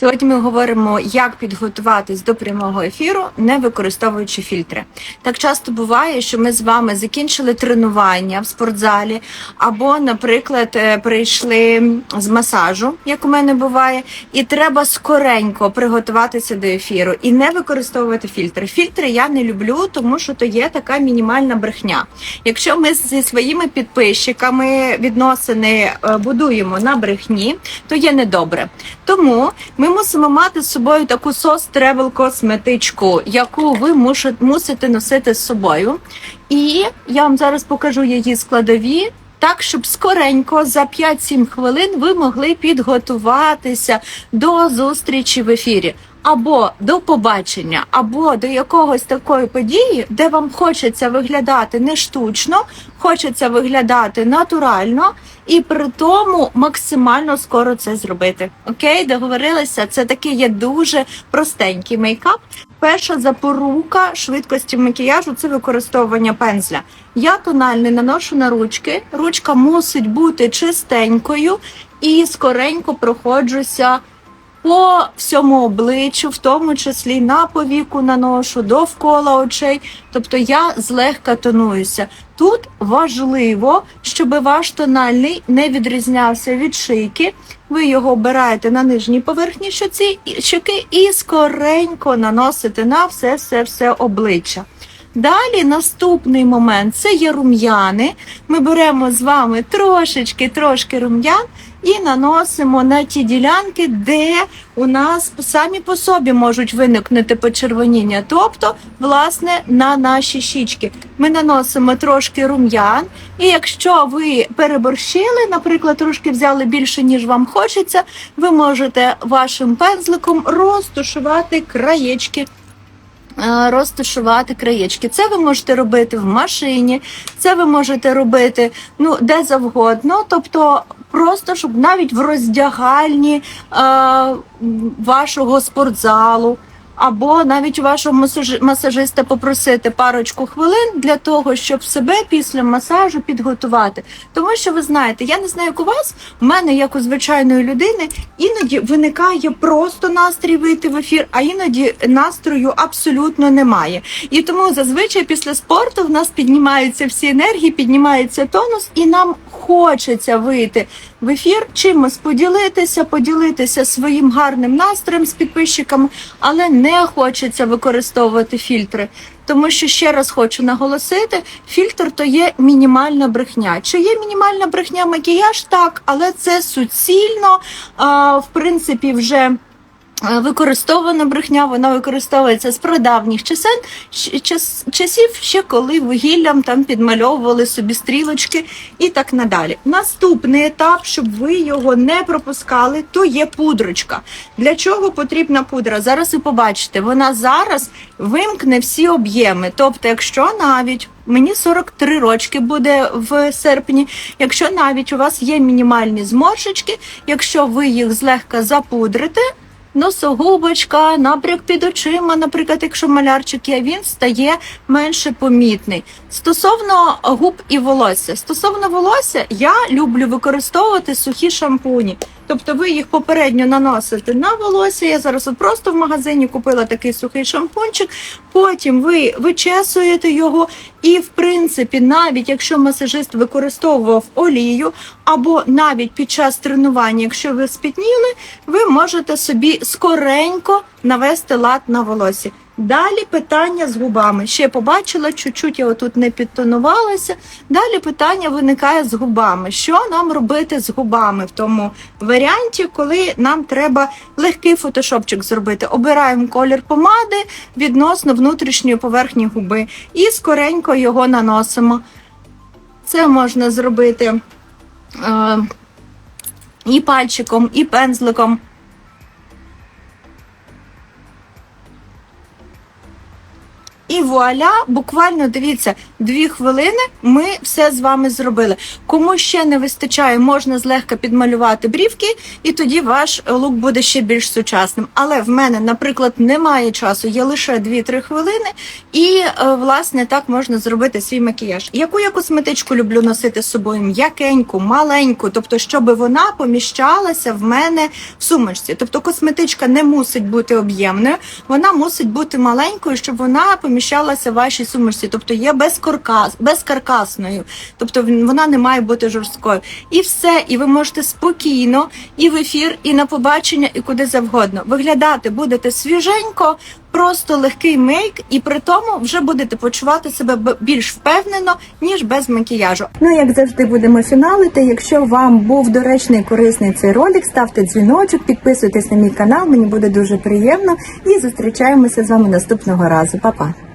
Сьогодні ми говоримо, як підготуватись до прямого ефіру, не використовуючи фільтри. Так часто буває, що ми з вами закінчили тренування в спортзалі, або, наприклад, е, прийшли з масажу, як у мене буває, і треба скоренько приготуватися до ефіру і не використовувати фільтри. Фільтри я не люблю, тому що то є така мінімальна брехня. Якщо ми зі своїми підписчиками відносини е, будуємо на брехні, то є недобре. Тому ми мусимо мати з собою таку сос тревел косметичку, яку ви мусите носити з собою. І я вам зараз покажу її складові. Так, щоб скоренько за 5-7 хвилин ви могли підготуватися до зустрічі в ефірі, або до побачення, або до якогось такої події, де вам хочеться виглядати не штучно, хочеться виглядати натурально і при тому максимально скоро це зробити. Окей, договорилися. Це такий є дуже простенький мейкап. Перша запорука швидкості макіяжу це використовування пензля. Я тональний наношу на ручки. Ручка мусить бути чистенькою і скоренько проходжуся по всьому обличчю, в тому числі на повіку наношу, довкола очей. Тобто я злегка тонуюся. Тут важливо, щоб ваш тональний не відрізнявся від шийки. Ви його обираєте на нижній поверхні щоки і скоренько наносите на все, все, все обличчя. Далі наступний момент це є рум'яни. Ми беремо з вами трошечки, трошки рум'ян і наносимо на ті ділянки, де у нас самі по собі можуть виникнути почервоніння, тобто, власне, на наші щічки. Ми наносимо трошки рум'ян, і якщо ви переборщили, наприклад, трошки взяли більше, ніж вам хочеться, ви можете вашим пензликом розтушувати краєчки е, розташувати краєчки. Це ви можете робити в машині, це ви можете робити ну де завгодно. Тобто, просто щоб навіть в роздягальні е, вашого спортзалу. Або навіть у вашого масажи- масажиста попросити парочку хвилин для того, щоб себе після масажу підготувати. Тому що ви знаєте, я не знаю, як у вас, у мене, як у звичайної людини, іноді виникає просто настрій вийти в ефір, а іноді настрою абсолютно немає. І тому зазвичай після спорту в нас піднімаються всі енергії, піднімається тонус, і нам хочеться вийти в ефір, чимось поділитися, поділитися своїм гарним настроєм з підписчиками, але не хочеться використовувати фільтри. Тому що ще раз хочу наголосити: фільтр то є мінімальна брехня. Чи є мінімальна брехня макіяж? Так, але це суцільно, а, в принципі, вже. Е, Використована брехня, вона використовується з прадавніх часен, час, часів, ще коли вугіллям там підмальовували собі стрілочки і так надалі. Наступний етап, щоб ви його не пропускали, то є пудрочка. Для чого потрібна пудра? Зараз ви побачите, вона зараз вимкне всі об'єми. Тобто, якщо навіть Мені 43 рочки буде в серпні. Якщо навіть у вас є мінімальні зморшечки, якщо ви їх злегка запудрите, носогубочка, напряг під очима, наприклад, якщо малярчик є, він стає менше помітний. Стосовно губ і волосся, стосовно волосся, я люблю використовувати сухі шампуні. Тобто ви їх попередньо наносите на волосся. Я зараз от просто в магазині купила такий сухий шампунчик. Потім ви вичесуєте його, і в принципі, навіть якщо масажист використовував олію, або навіть під час тренування, якщо ви спітніли, ви можете собі скоренько навести лад на волосі. Далі питання з губами. Ще побачила, чуть-чуть я отут не підтонувалася. Далі питання виникає з губами. Що нам робити з губами в тому варіанті, коли нам треба легкий фотошопчик зробити? Обираємо колір помади відносно внутрішньої поверхні губи і скоренько його наносимо. Це можна зробити е, і пальчиком, і пензликом. І вуаля, буквально дивіться, дві хвилини. Ми все з вами зробили. Кому ще не вистачає, можна злегка підмалювати брівки, і тоді ваш лук буде ще більш сучасним. Але в мене, наприклад, немає часу, є лише 2-3 хвилини, і е, власне так можна зробити свій макіяж. Яку я косметичку люблю носити з собою? М'якеньку, маленьку, тобто, щоб вона поміщалася в мене в сумочці. Тобто, косметичка не мусить бути об'ємною, вона мусить бути маленькою, щоб вона поміщалася в вашій сумочці. Тобто є безкаркас, безкаркасною, тобто вона не має бути жорсткою. І все, і ви можете спокійно і в ефір, і на побачення, і куди завгодно. Виглядати будете свіженько, просто легкий мейк, і при тому вже будете почувати себе більш впевнено, ніж без макіяжу. Ну як завжди будемо фіналити. Якщо вам був доречний корисний цей ролик, ставте дзвіночок, підписуйтесь на мій канал. Мені буде дуже приємно. І зустрічаємося з вами наступного разу. Па-па!